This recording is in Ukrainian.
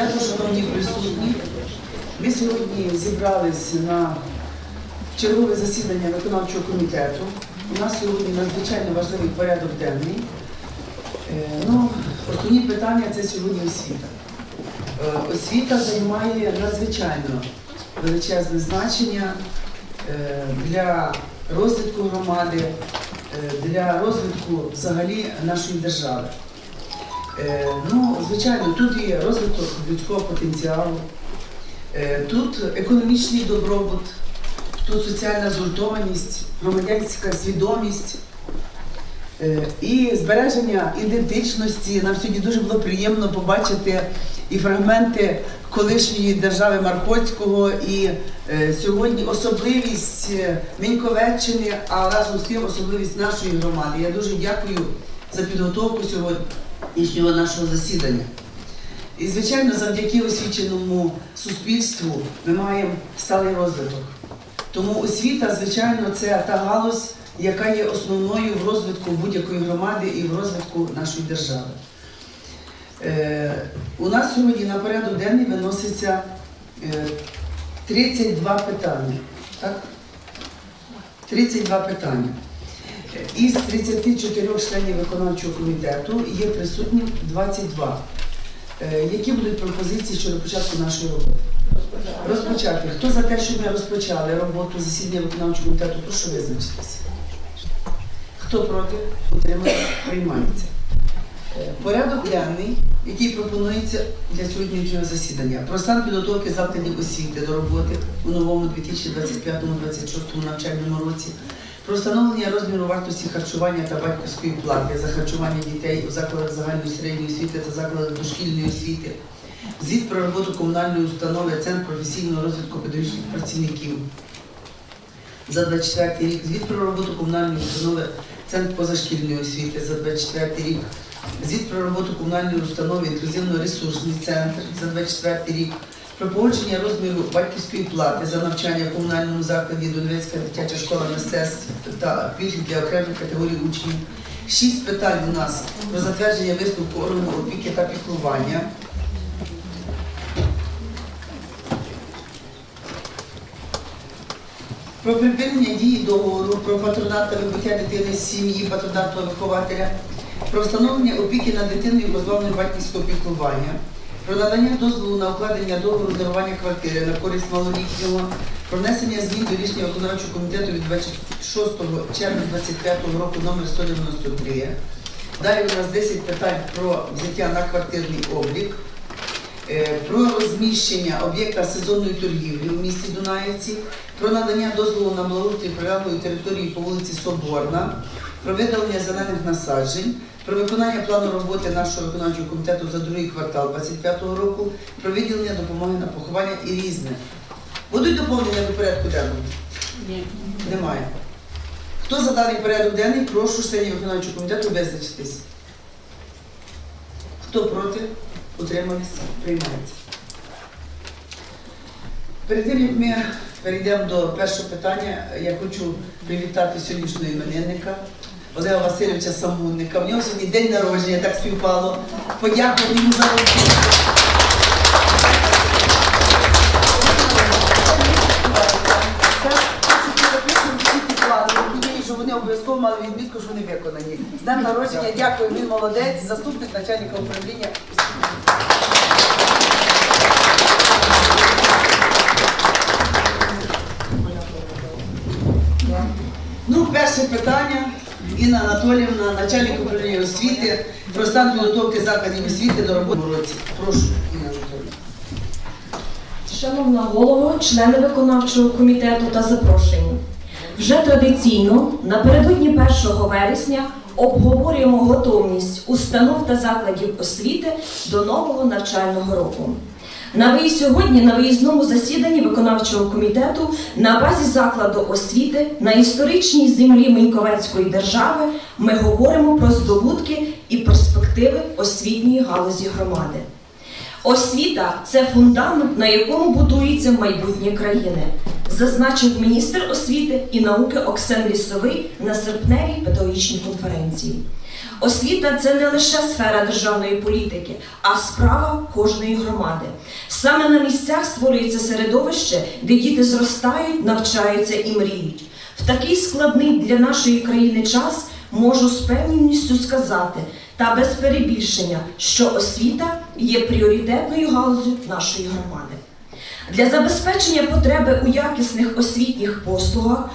комітету, шановні присутні. Ми сьогодні зібрались на чергове засідання виконавчого комітету. У нас сьогодні надзвичайно важливий порядок денний. Е, Ну, основні питання це сьогодні освіта. Е, Освіта займає надзвичайно величезне значення е, для розвитку громади, для розвитку взагалі нашої держави. Е, Ну, звичайно, тут є розвиток людського потенціалу, е, тут економічний добробут, тут соціальна згуртованість, громадянська свідомість е, і збереження ідентичності. Нам сьогодні дуже було приємно побачити і фрагменти колишньої держави Мархоцького, і сьогодні особливість Міньковеччини, а разом з тим особливість нашої громади. Я дуже дякую за підготовку сьогоднішнього нашого засідання. І, звичайно, завдяки освіченому суспільству ми маємо сталий розвиток. Тому освіта, звичайно, це та галузь, яка є основною в розвитку будь-якої громади і в розвитку нашої держави. Е, у нас сьогодні на порядок денний виноситься е, 32 питання. Так? 32 питання. Із 34 членів виконавчого комітету є присутні 22. Е, Які будуть пропозиції щодо початку нашої роботи? Розпочати. Хто за те, щоб ми розпочали роботу засідання виконавчого комітету, прошу визначитися. Хто проти? Утримується? Приймається. Е, Порядок денний, який пропонується для сьогоднішнього засідання. Про стан підготовки закладів освіти до роботи у новому 2025-2026 навчальному році. Про встановлення розміру вартості харчування та батьківської плати за харчування дітей у закладах загальної середньої освіти та закладах дошкільної освіти. Звіт про роботу комунальної установи Центр професійного розвитку педагогічних працівників за 24 рік. Звіт про роботу комунальної установи Центр позашкільної освіти за 24 рік. Звіт про роботу комунальної установи інклюзивно-ресурсний центр за 24 рік. Про погодження розміру батьківської плати за навчання в комунальному закладі Донецька дитяча школа мистецтв та пільги для окремих категорій учнів. Шість питань у нас про затвердження висновку органу опіки та піклування. Про припинення дії договору про патронат та вибуття дитини з сім'ї патронатного вихователя, про встановлення опіки над дитиною позбавленою батьківського піклування, про надання дозволу на укладення договору дарування квартири на користь малолітнього, про внесення змін до рішення виконавчого комітету від 26 червня 2025 року номер 193. Далі у нас 10 питань про взяття на квартирний облік. Е, про розміщення об'єкта сезонної торгівлі у місті Дунаївці, про надання дозволу на благоустрій прилеглої території по вулиці Соборна, про видалення зелених насаджень, про виконання плану роботи нашого виконавчого комітету за другий квартал 2025 року, про виділення допомоги на поховання і різне. Будуть доповнення до порядку денного? Ні. Немає. Хто за даний порядок денний, прошу членів виконавчого комітету визначитись. Хто проти? Утримались? Приймається. Перед тим, як ми перейдемо до першого питання, я хочу привітати сьогоднішнього іменинника Олега Васильовича Самунника. В нього сьогодні день народження, так співпало. Подякувати йому за роботу. Вони обов'язково мали відмітку, що вони виконані. З днем народження, дякую, він молодець, заступник начальника управління. Ну, перше питання. Інна Анатоліївна, начальник управління освіти, про стан підготовки закладів освіти до роботи в році. Прошу, Інна Анатоліївна. Шановна голово, члени виконавчого комітету та запрошені. Вже традиційно напередодні 1 вересня обговорюємо готовність установ та закладів освіти до нового навчального року. На виїзд сьогодні на виїзному засіданні виконавчого комітету на базі закладу освіти на історичній землі Меньковецької держави ми говоримо про здобутки і перспективи освітньої галузі громади. Освіта це фундамент, на якому будується майбутнє країни, зазначив міністр освіти і науки Оксен Лісовий на серпневій педагогічній конференції. Освіта це не лише сфера державної політики, а справа кожної громади. Саме на місцях створюється середовище, де діти зростають, навчаються і мріють. В такий складний для нашої країни час можу з певністю сказати та без перебільшення, що освіта є пріоритетною галузю нашої громади. Для забезпечення потреби у якісних освітніх послугах